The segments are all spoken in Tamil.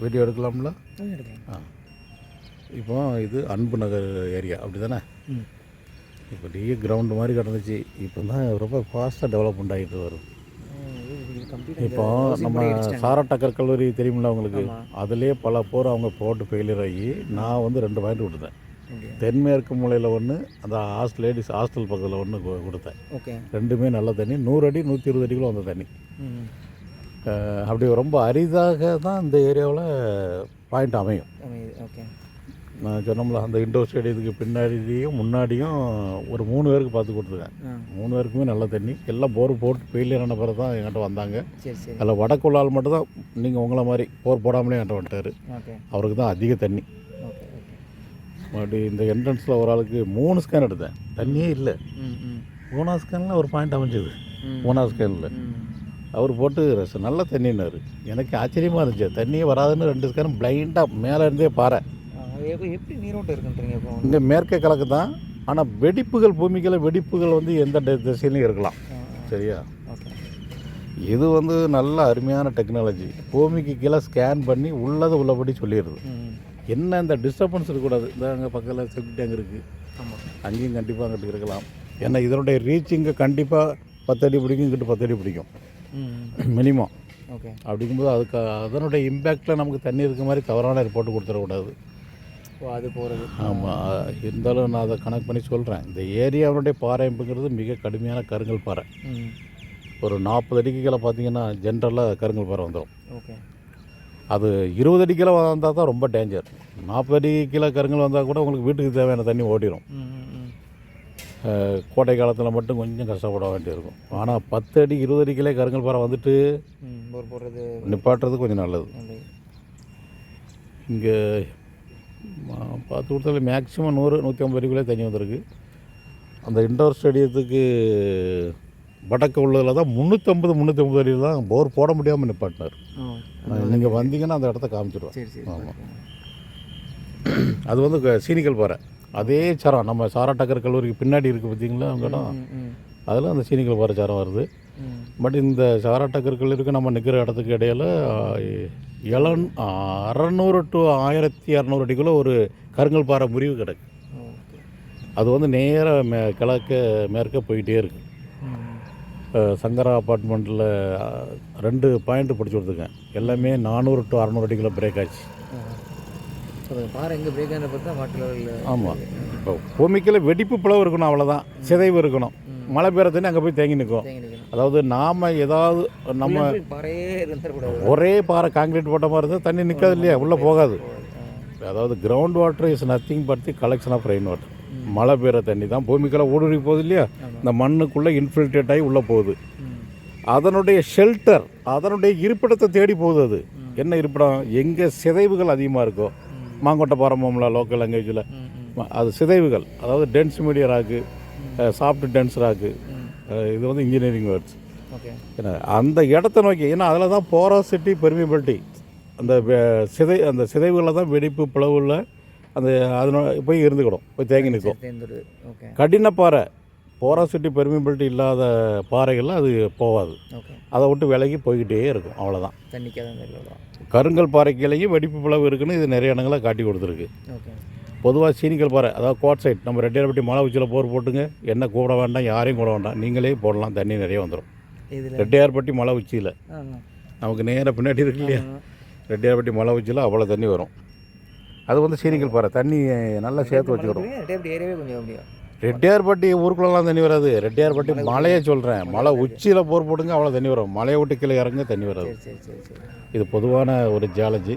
வீடியோ எடுக்கலாம்ல? எடுக்கலாம். ஆ. இப்போ இது அன்பு நகர் ஏரியா அப்படி தானே இப்போ பெரிய கிரவுண்டு மாதிரி கிடந்துச்சு. இப்போ தான் ரொம்ப ஃபாஸ்ட்டாக டெவலப்மெண்ட் ஆகிட்டு கம்ப்ளீட் இப்போ நம்ம சாரட்டக்கர் கல்லூரி தெரியுமில்ல உங்களுக்கு? அதுலேயே பல போர் அவங்க போட்டு ஃபெயிலியர் ஆகி நான் வந்து ரெண்டு பாயிண்ட் கொடுத்தேன். தென்மேற்கு மூலையில் ஒன்று அந்த ஹாஸ்டல் லேடிஸ் ஹாஸ்டல் பக்கத்தில் ஒன்று கொடுத்தேன். ரெண்டுமே நல்ல தண்ணி. நூறு அடி நூற்றி இருபது அடிக்குள்ள வந்த தண்ணி. அப்படி ரொம்ப அரிதாக தான் இந்த ஏரியாவில் பாயிண்ட் அமையும். அமையுது. ஓகே நான் சொன்னோம்ல அந்த இண்டோர் ஸ்டேடியத்துக்கு பின்னாடியும் முன்னாடியும் ஒரு மூணு பேருக்கு பார்த்து கொடுத்துருக்கேன். மூணு பேருக்குமே நல்ல தண்ணி. எல்லாம் போர் போட்டு ஃபெயிலியர் ஆன பிறகு தான் என்கிட்ட வந்தாங்க. அதில் வடக்குள்ள ஆள் மட்டும் தான் நீங்கள் உங்களை மாதிரி போர் போடாமலே என்கிட்ட வந்துட்டார். அவருக்கு தான் அதிக தண்ணி. மறுபடி இந்த என்ட்ரன்ஸில் ஒரு ஆளுக்கு மூணு ஸ்கேன் எடுத்தேன். தண்ணியே இல்லை. ம் ம். மூணாவது ஸ்கேனில் ஒரு பாயிண்ட் அமைஞ்சது. ம். மூணாவது ஸ்கேனில் அவர் போட்டு ரச- நல்ல தண்ணின்னாரு. எனக்கு ஆச்சரியமாக இருந்துச்சு. தண்ணியே வராதுன்னு ரெண்டு ஸ்கேனும் பிளைண்டாக மேலே இருந்தே பாறை. எப்படி நீரோட்டம் இருக்குன்றீங்க இங்கே மேற்கே கிழக்கு தான். ஆனால் வெடிப்புகள் பூமிக்கில் வெடிப்புகள் வந்து எந்த திசையிலையும் இருக்கலாம். சரியா? இது வந்து நல்ல அருமையான டெக்னாலஜி பூமிக்கு கீழே ஸ்கேன் பண்ணி உள்ளதை உள்ளபடி சொல்லிடுது என்ன இந்த டிஸ்டர்பன்ஸ் இருக்கக்கூடாது? இந்த அங்கே பக்கத்தில் செப்டி டேங்க் இருக்குது அங்கேயும் கண்டிப்பாக அங்கிட்டு இருக்கலாம். ஏன்னா இதனுடைய ரீச் இங்கே கண்டிப்பாக பத்தடி பிடிக்கும் இங்கிட்டு பத்தடி பிடிக்கும். மினிமம் ஓகே அப்படிங்கும்போது அதுக்கு அதனுடைய இம்பேக்டில் நமக்கு தண்ணி இருக்க மாதிரி தவறான ரிப்போர்ட் கொடுத்துடக்கூடாது. ஓ அது போகிறது ஆமாம் இருந்தாலும் நான் அதை கணக்கு பண்ணி சொல்கிறேன் இந்த ஏரியாவுடைய பாறைப்புங்கிறது மிக கடுமையான கருங்கல் பாறை. ஒரு நாற்பது அடிக்கு கீழே பார்த்தீங்கன்னா ஜென்ரலாக கருங்கல் பாறை வந்துடும். ஓகே அது இருபது அடி வந்தால் தான் ரொம்ப டேஞ்சர் நாற்பது அடி கீழே கருங்கல் வந்தால் கூட உங்களுக்கு வீட்டுக்கு தேவையான தண்ணி ஓடிடும் கோடை காலத்தில் மட்டும் கொஞ்சம் கஷ்டப்பட வேண்டியிருக்கும் ஆனால் பத்து அடி இருபது அடி கீழே கருங்கல் பாறை வந்துட்டு போடுறது. நிப்பாட்டுறது கொஞ்சம் நல்லது. இங்கே பார்த்து கொடுத்தாலே மேக்ஸிமம் நூறு நூற்றி ஐம்பது அடிக்குள்ளே தண்ணி வந்திருக்கு. அந்த இண்டோர் ஸ்டேடியத்துக்கு வடக்கு உள்ளதில் தான் முந்நூற்றம்பது முந்நூற்றம்பது அடியில் தான் போர் போட முடியாமல் நிப்பாட்டினார். நீங்கள் வந்தீங்கன்னா அந்த இடத்த சரி ஆமாம் அது வந்து சீனிக்கல் பாறை. அதே சரம் நம்ம சாராட்டக்கர் கல்லூரிக்கு பின்னாடி இருக்குது பார்த்தீங்களா அவங்க இடம்? அதில் அந்த சீனிக்கல் பாறை சரம் வருது. பட் இந்த சாராட்டக்கர் கல்லூரிக்கு நம்ம நிற்கிற இடத்துக்கு இடையில இளன் அறநூறு டு ஆயிரத்தி இரநூறு அடிக்குள்ளே ஒரு கருங்கல் பாறை முறிவு கிடக்கு. அது வந்து நேராக மே கிழக்க மேற்க போயிட்டே இருக்கு. ம். அஹ் சங்கரா அப்பார்ட்மெண்ட்டில் ரெண்டு பாயிண்ட் பிடிச்சி கொடுத்துருக்கேன். எல்லாமே நானூறு டு அறநூறு அடிக்குள்ளே பிரேக் ஆச்சு. பாறை எங்கே பிரேக் ஆன பார்த்தா வாட்டர் லெவலில் ஆமாம் இப்போ பூமிக்கில் வெடிப்பு பிளவு இருக்கணும் அவ்வளோதான் சிதைவு இருக்கணும். மழை பெய்கிற தண்ணி அங்கே போய் தேங்கி நிற்கும். அதாவது நாம் ஏதாவது நம்ம ஒரே பாறை காங்கிரீட் போட்ட மாதிரி இருந்தால் தண்ணி நிற்காது இல்லையா? உள்ளே போகாது. அதாவது ground water is nothing but the collection of rain water மழை பெய்கிற தண்ணி தான் பூமிக்குள்ளே ஊடுருவி போகுது இல்லையா? இந்த மண்ணுக்குள்ளே இன்ஃபில்ட்ரேட் ஆகி உள்ளே போகுது. அதனுடைய ஷெல்டர் அதனுடைய இருப்பிடத்தை தேடி போகுது அது. என்ன இருப்பிடம்? எங்கே சிதைவுகள் அதிகமாக இருக்கோ மாங்கொட்டை பாரம்பம்ல லோக்கல் லாங்குவேஜில் அது சிதைவுகள். அதாவது dense media rock soft dense rock. இது வந்து இன்ஜினியரிங் வேர்ட்ஸ் ஏன்னா அந்த இடத்த நோக்கி ஏன்னா அதில் தான் போராசிட்டி பெர்மிபிலிட்டி அந்த சிதை அந்த சிதைவுகளில் தான் வெடிப்பு பிளவுல அந்த அதனோட போய் இருந்துக்கிடும் போய் தேங்கி நிற்கும். கடினப்பாறை போராசிட்டி பெர்மிபிலிட்டி இல்லாத பாறைகள்லாம் அது போகாது அதை விட்டு விலகி போய்கிட்டே இருக்கும் அவ்வளோதான் தான் இல்லை கருங்கல் பாறைக்கிலையும் வெடிப்பு பிளவு இருக்குன்னு இது நிறைய இடங்களில் காட்டி கொடுத்துருக்கு. பொதுவாக சீனிக்கல் பாறை அதாவது கோட் சைட் நம்ம ரெட்டியார்பட்டி மலை உச்சியில் போர் போட்டுங்க. என்ன கூட வேண்டாம் யாரையும் கூட வேண்டாம் நீங்களே போடலாம் தண்ணி நிறைய வந்துடும் ரெட்டியார்பட்டி மலை உச்சியில். நமக்கு நேராக பின்னாடி இருக்கு இல்லையா? ரெட்டியார்பட்டி மலை உச்சியில் அவ்வளோ தண்ணி வரும். அது வந்து சீனிக்கல் பாறை தண்ணி நல்லா சேர்த்து வச்சுக்கிறோம். அப்படியா ரெட்டியார்பட்டி ஊருக்குள்ளலாம் தண்ணி வராது. ரெட்டியார்பட்டி மலையை சொல்கிறேன் மலை உச்சியில் போர் போடுங்க அவ்வளோ தண்ணி வரும். மலையை விட்டு கீழே இறங்க தண்ணி வராது. இது பொதுவான ஒரு ஜியாலஜி.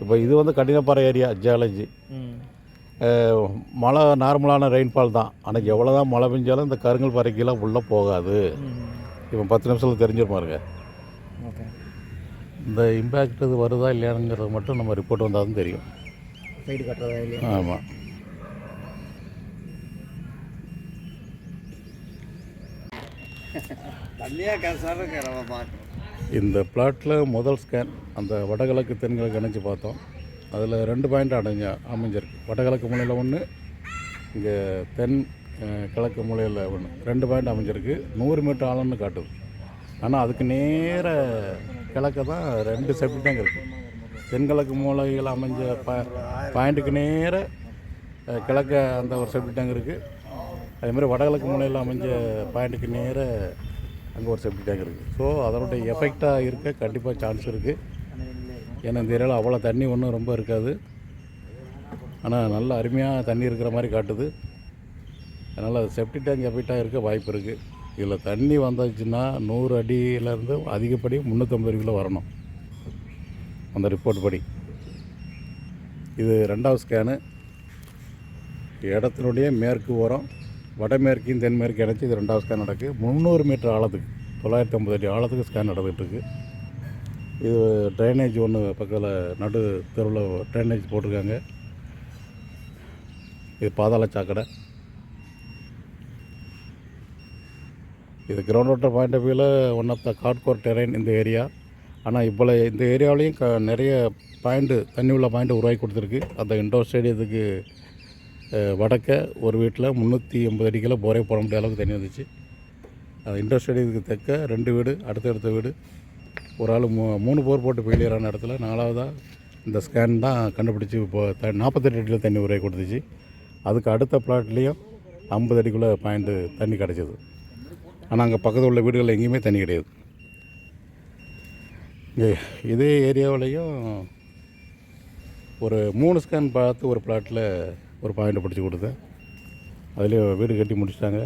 இப்போ இது வந்து கடினப்பாறை ஏரியா ஜியாலஜி. மழை நார்மலான ரெயின்ஃபால் தான். ஆனால் எவ்வளோ தான் மழை பெஞ்சாலும் இந்த கருங்கல் பாறைக்கெல்லாம் உள்ளே போகாது. இப்போ பத்து நிமிஷத்தில் தெரிஞ்சிரு பாருங்க. ஓகே. இந்த இம்பேக்ட் இது வருதா இல்லையாங்கிறது மட்டும் நம்ம ரிப்போர்ட் வந்தால் தான் தெரியும் ஆமாம் தண்ணியாக இந்த பிளாட்டில் முதல் ஸ்கேன் அந்த வடகிழக்கு தென்கிழக்கு இணைஞ்சு பார்த்தோம். அதில் ரெண்டு பாயிண்ட் அடைஞ்ச அமைஞ்சிருக்கு. வடகிழக்கு மூலையில் ஒன்று இங்கே தென் கிழக்கு மூலையில் ஒன்று ரெண்டு பாயிண்ட் அமைஞ்சிருக்கு. நூறு மீட்டர் ஆழம்னு காட்டுது. ஆனால் அதுக்கு நேர கிழக்க தான் ரெண்டு செப்டி டேங்க் இருக்குது தென்கிழக்கு மூலையில் அமைஞ்ச ப பாயிண்ட்டுக்கு நேர கிழக்க அந்த ஒரு செப்டி டேங்க் இருக்குது அதேமாதிரி வடகிழக்கு முனையில் அமைஞ்ச பாயிண்ட்டுக்கு நேர அங்கே ஒரு செப்டி டேங்க் இருக்குது ஸோ அதனுடைய எஃபெக்டாக இருக்க கண்டிப்பாக சான்ஸ் இருக்குது ஏன்னா இந்த ஏரியாவில் அவ்வளோ தண்ணி ஒன்றும் ரொம்ப இருக்காது. ஆனால் நல்ல அருமையாக தண்ணி இருக்கிற மாதிரி காட்டுது. அதனால் அது செப்டி டேங்க் எஃபெக்டாக இருக்க வாய்ப்பு இருக்குது இதில் தண்ணி வந்துச்சுன்னா நூறு அடியிலேருந்து அதிகப்படி முந்நூற்றம்பது அடிக்குள்ளே வரணும். அந்த ரிப்போர்ட் படி. இது ரெண்டாவது ஸ்கேனு இடத்தினுடைய மேற்கு ஓரம் வடமேற்கையும் தென்மேற்கு இணைச்சி இது ரெண்டாவது ஸ்கேன் நடக்குது முந்நூறு மீட்டர் ஆழத்துக்கு தொள்ளாயிரத்தி ஐம்பது அடி ஆழத்துக்கு ஸ்கேன் நடந்துகிட்ருக்கு இது ட்ரைனேஜ் ஒன்று பக்கத்தில் நடு தெருவில் ட்ரைனேஜ் போட்டிருக்காங்க. இது பாதாள சாக்கடை. இது கிரவுண்ட் வாட்டர் பாயிண்ட் ஆஃப் வியூவில் ஒன் ஆஃப் த காட்கோர் டெரைன் இந்த ஏரியா ஆனால் இப்போ இந்த ஏரியாவிலையும் க நிறைய பாயிண்ட்டு தண்ணி உள்ள பாயிண்ட்டு உருவாக்கி கொடுத்துருக்கு. அந்த இண்டோர் ஸ்டேடியத்துக்கு வடக்க ஒரு வீட்டில் முந்நூற்றி எண்பது அடிக்கெல்லாம் போரே போட முடியாத அளவுக்கு தண்ணி வந்துச்சு. அது இண்டோர் தக்க ரெண்டு வீடு அடுத்தடுத்த வீடு. ஒரு ஆள் மூ மூணு போர் போட்டு ஃபெயிலியர் ஆன இடத்துல நாலாவதாக இந்த ஸ்கேன் தான் கண்டுபிடிச்சி இப்போ த நாற்பத்தெட்டு அடியில் தண்ணி உரையை கொடுத்துச்சு. அதுக்கு அடுத்த பிளாட்லேயும் ஐம்பது அடிக்குள்ளே பாயிண்ட்டு தண்ணி கிடச்சிது. ஆனால் அங்கே பக்கத்தில் உள்ள வீடுகளில் எங்கேயுமே தண்ணி கிடையாது. இங்கே இதே ஏரியாவிலையும் ஒரு மூணு ஸ்கேன் பார்த்து ஒரு பிளாட்டில் ஒரு பாயிண்ட் பிடிச்சி கொடுத்தேன். அதிலே வீடு கட்டி முடிச்சிட்டாங்க.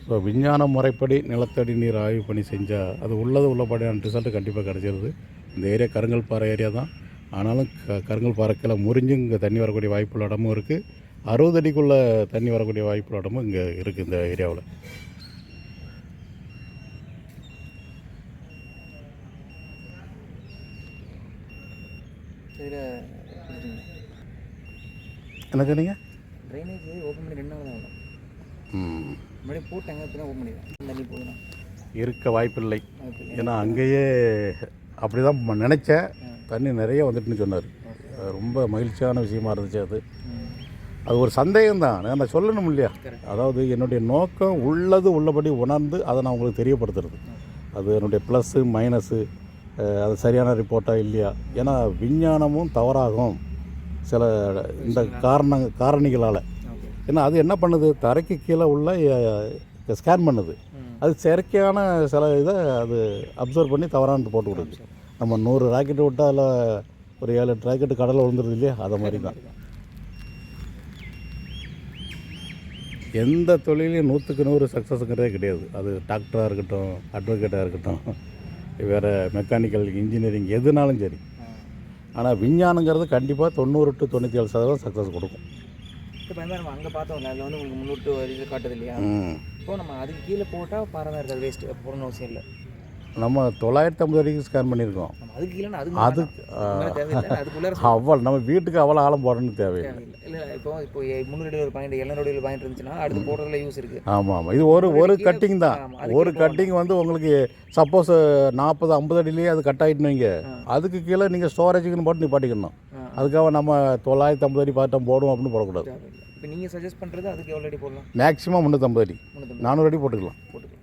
இப்போ விஞ்ஞான முறைப்படி நிலத்தடி நீர் ஆய்வு பண்ணி செஞ்சால் அது உள்ளது உள்ளபடியான ரிசல்ட்டு கண்டிப்பாக கிடச்சிருது. இந்த ஏரியா கருங்கல் பாறை ஏரியா தான். ஆனாலும் க கருங்கல் பாறைக்கெல்லாம் முறிஞ்சு இங்கே தண்ணி வரக்கூடிய வாய்ப்புள்ள இடமும் இருக்குது அறுபது அடிக்குள்ளே தண்ணி வரக்கூடிய வாய்ப்புள்ள இடமும் இங்கே இருக்குது இந்த ஏரியாவில். இதில் என்ன சொன்னீங்க ட்ரைனேஜ் ஓப்பன் பண்ணி ரெண்டு நாள் தான் ஆகும் ம். முன்னாடி போட்டாங்க இப்போ தான் ஓப்பன் பண்ணிடுவேன். தண்ணி போகுதுண்ணா இருக்க வாய்ப்பில்லை ஏன்னா அங்கேயே அப்படி தான் நினச்சேன். தண்ணி நிறைய வந்துட்டுன்னு சொன்னார். ரொம்ப மகிழ்ச்சியான விஷயமா இருந்துச்சு அது. அது ஒரு சந்தேகம் தான் நான் சொல்லணும் இல்லையா? அதாவது என்னுடைய நோக்கம் உள்ளது உள்ளபடி உணர்ந்து அதை நான் உங்களுக்கு தெரியப்படுத்துறது. அது என்னுடைய ப்ளஸ்ஸு மைனஸு அது சரியான ரிப்போர்ட்டாக இல்லையா? ஏன்னா விஞ்ஞானமும் தவறாகும். சில இந்த காரண காரணிகளால். ஏன்னா அது என்ன பண்ணுது? தரைக்கு கீழே உள்ள ஸ்கேன் பண்ணுது. அது செயற்கையான சில இதை அது அப்சர்வ் பண்ணி தவறானது போட்டு கொடுக்குது நம்ம நூறு ராக்கெட் விட்டால் அதில் ஒரு ஏழு எட்டு ராக்கெட்டு கடலில் விழுந்துருது இல்லையா? அதை மாதிரி தான் எந்த தொழிலையும் நூற்றுக்கு நூறு சக்ஸஸுங்கிறதே கிடையாது. அது டாக்டராக இருக்கட்டும் அட்வொகேட்டாக இருக்கட்டும் வேறு மெக்கானிக்கல் இன்ஜினியரிங் எதுனாலும் சரி. ஆனால் விஞ்ஞானங்கிறது கண்டிப்பாக தொண்ணூறு டு தொண்ணூற்றி ஏழு சதவீதம் சக்ஸஸ் கொடுக்கும். இப்போ என்ன நம்ம அங்கே பார்த்தோம்ல அதில் வந்து உங்களுக்கு முந்நூறு வரைக்கும் காட்டுது இல்லையா. இப்போ நம்ம அதுக்கு கீழே போட்டால் பாறை தான் இருக்காது வேஸ்ட் போடணும் அவசியம் இல்லை. நம்ம தொள்ளாயிரத்தி ஐம்பது வரைக்கும் ஸ்கேன் பண்ணியிருக்கோம். அதுக்கு அது அவ்வளோ நம்ம வீட்டுக்கு அவ்வளோ ஆழம் போடணும்னு தேவையில்லை. இல்லை இப்போ இப்போ அடி ஒரு பாயிண்ட் எழுநூறு பாயிண்ட் இருந்துச்சுன்னா அடுத்து போடுறதுல யூஸ் இருக்குது ஆமாம் ஆமாம் இது ஒரு ஒரு கட்டிங் தான். ஒரு கட்டிங் வந்து உங்களுக்கு சப்போஸ் நாற்பது ஐம்பது அடியிலேயே அது கட் ஆகிட்டுன்னு வைங்க. அதுக்கு கீழே நீங்கள் ஸ்டோரேஜுக்குன்னு போட்டு நிப்பாட்டிக்கணும். அதுக்காக நம்ம தொள்ளாயிரத்தி ஐம்பது அடி பார்த்தோம் போடுவோம் அப்படின்னு போடக்கூடாது. இப்போ நீங்கள் சஜஸ்ட் பண்ணுறது அதுக்கு எவ்வளோ அடி போடலாம்? மேக்ஸிமம் முந்நூற்றம்பது அடி. நானூறு அடி போட்டுக்கலாம். போட்டுக்கலாம்.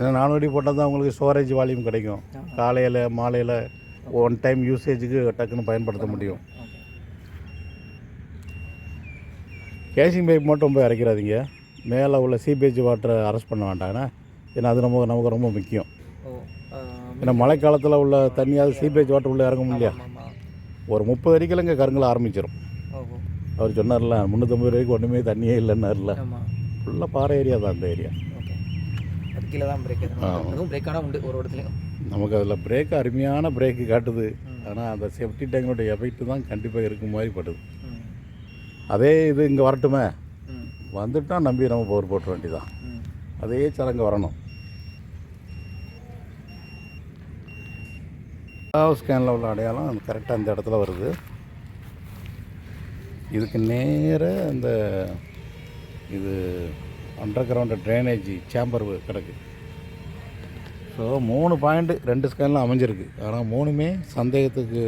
ஏன்னா நானூறு போட்டால் தான் உங்களுக்கு ஸ்டோரேஜ் வால்யூம் கிடைக்கும். காலையில் மாலையில் ஒன் டைம் யூசேஜுக்கு டக்குன்னு பயன்படுத்த முடியும். கேசிங் பைப் மட்டும் போய் இறக்கிறாதீங்க மேலே உள்ள சீபேஜ் வாட்டரை அரெஸ்ட் பண்ண வேண்டாங்கண்ணா ஏன்னா அது நமக்கு நமக்கு ரொம்ப முக்கியம். ஏன்னா மழைக்காலத்தில் உள்ள தண்ணியாவது சீபேஜ் வாட்டர் உள்ளே இறங்கும் இல்லையா ஆமாம் ஒரு முப்பது அடிக்கெல்லாம் இங்கே கருங்கல் ஆரம்பிச்சிடும் அவர் சொன்னார்ல முந்நூற்றம்பது ரூபாய்க்கு ஒன்றுமே தண்ணியே இல்லைன்னார்ல. ஃபுல்லாக பாறை ஏரியா தான் அந்த ஏரியா கீழே தான் பிரேக் அதுவும் பிரேக் ஆனால் உண்டு ஒரு இடத்துலையும். நமக்கு அதில் பிரேக் அருமையான பிரேக்கு காட்டுது. ஆனால் அந்த சேஃப்டி டேங்கோட எஃபெக்ட் தான் கண்டிப்பாக இருக்கும் மாதிரி படுது. அதே இது இங்கே வரட்டுமே? ம். வந்துட்டா நம்பி நம்ம பவர் போட்டுற வேண்டியதான் ம். அதே சரங்க வரணும். ஸ்கேனில் உள்ள அடையாளம் கரெக்டாக இந்த இடத்துல வருது. இதுக்கு நேர இந்த இது அண்டர் கிரவுண்டு ட்ரைனேஜ் சேம்பர் கிடக்கு. ஸோ மூணு பாயிண்ட்டு ரெண்டு ஸ்கேனில் அமைஞ்சிருக்கு. ஆனால் மூணுமே சந்தேகத்துக்கு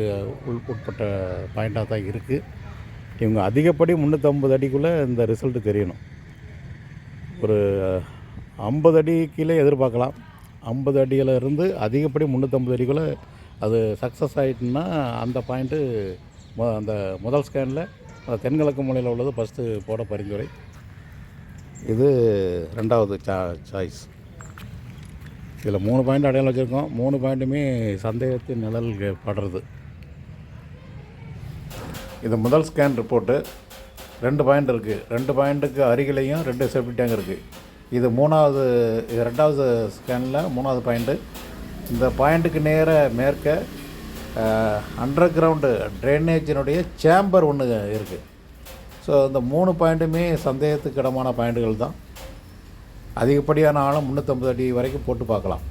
உள் உட்பட்ட பாயிண்ட்டாக தான் இருக்குது இவங்க அதிகப்படி முந்நூற்றம்பது அடிக்குள்ளே இந்த ரிசல்ட்டு தெரியணும். ஒரு ஐம்பது அடி கீழே எதிர்பார்க்கலாம். ஐம்பது அடியில் இருந்து அதிகப்படி முந்நூற்றம்பது அடிக்குள்ளே அது சக்ஸஸ் ஆகிட்டுன்னா அந்த பாயிண்ட்டு மொ அந்த முதல் ஸ்கேனில் தென்கிழக்கு மூலையில் உள்ளது ஃபஸ்ட்டு போட பரிந்துரை. இது ரெண்டாவது சா சாய்ஸ் இதில் மூணு பாயிண்ட் அடையாளம் வச்சுருக்கோம். மூணு பாயிண்ட்டுமே சந்தேகத்தின் நிழல் படுறது. இது முதல் ஸ்கேன் ரிப்போர்ட்டு ரெண்டு பாயிண்ட் இருக்குது ரெண்டு பாயிண்ட்டுக்கு அருகிலையும் ரெண்டு சேஃப்டி டேங்க் இருக்குது இது மூணாவது இது ரெண்டாவது ஸ்கேனில் மூணாவது பாயிண்ட்டு இந்த பாயிண்ட்டுக்கு நேர மேற்க அண்டர் கிரவுண்டு ட்ரைனேஜினுடைய சேம்பர் ஒன்று இருக்குது ஸோ இந்த மூணு பாயிண்ட்டுமே சந்தேகத்துக்கு இடமான பாயிண்ட்டுகள் தான். அதிகப்படியான ஆழம் முந்நூற்றம்பது அடி வரைக்கும் போட்டு பார்க்கலாம்.